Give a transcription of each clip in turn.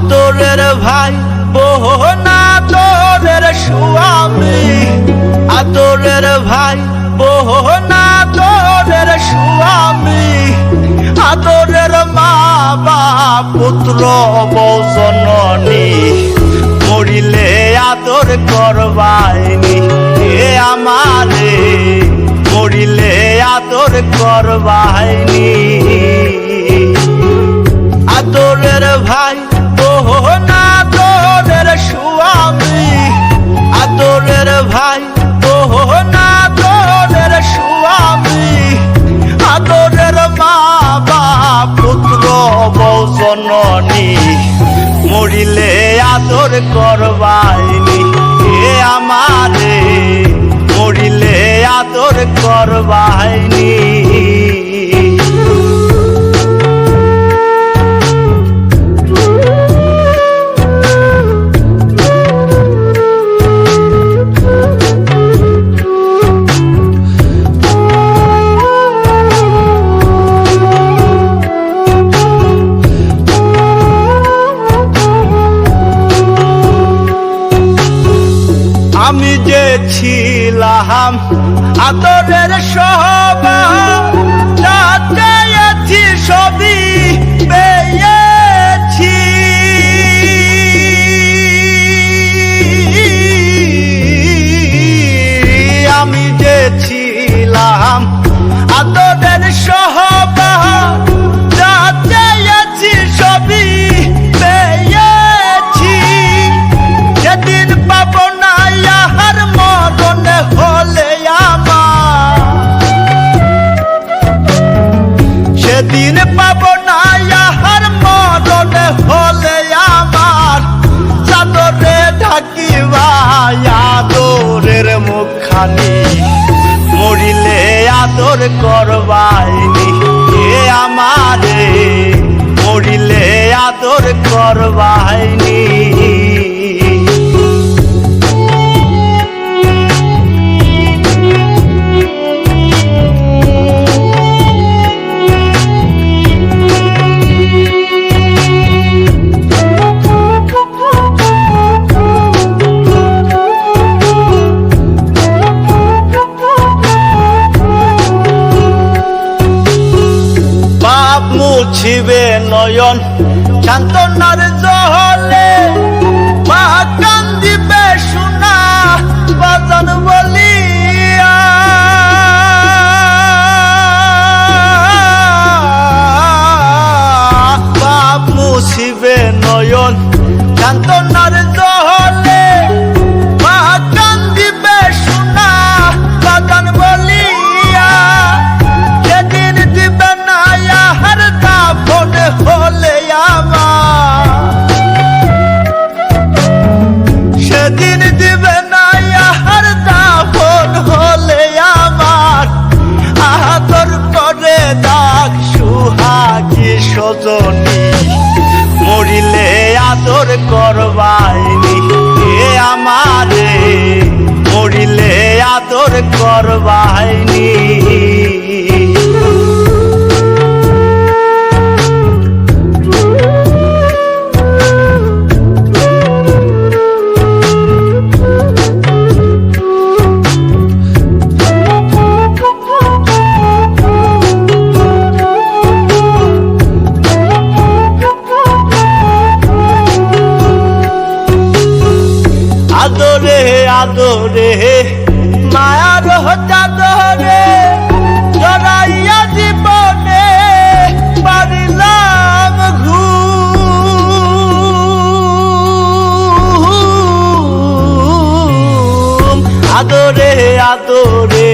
আদরের ভাই না তোরের স্বামী আদরের ভাই না তোরের স্বামী আদরের মা বাপ পুত্র বৌজননী মরিলে আদর করবাইনি এ আমারে। মরিলে আদর করবাইনি। আদরের ভাই বৌজননী মরিলে আদর করবাইনি। এ আমারে মরিলে আদর করবাইনি। আমি আতরের সহবা সেদিন পাব না, ইয়াহার মরণ হলে আমার। চাদরে ঢাকিবা আদরের মুখখানি। মরিলে আদর করবাইনি এ আমারে? মরিলে আদর করবাইনি। মুছিবে নয়ন শান্তনার জহলে মা কান্দিবে শোনা বাজন বলিয়া। পাপ মুছিবে নয়ন জহলে আদর করবাইনি। এ আমারে মরিলে আদর করবাইনি। আদরে আদরে মায়ার চাদরে জড়াইয়া জীবনে পারিলাম ঘু আদরে আদরে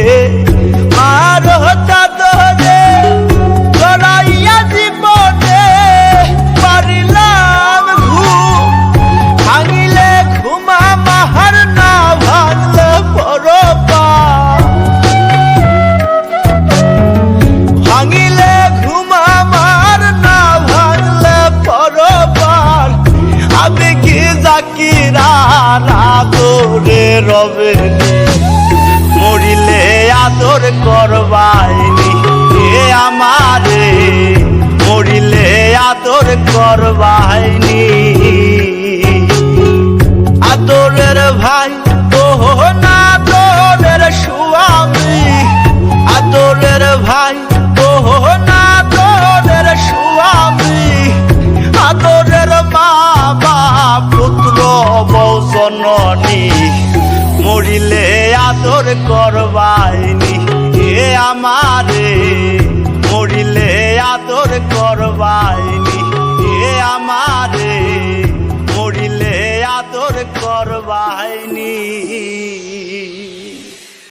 হবেনি মরিলে আদর করবাইনি এ আমারে। মরিলে আদর করবাইনি। আদরের ভাই মরিলে আদর করবাইনি। এ আমারে মরিলে আদর করবা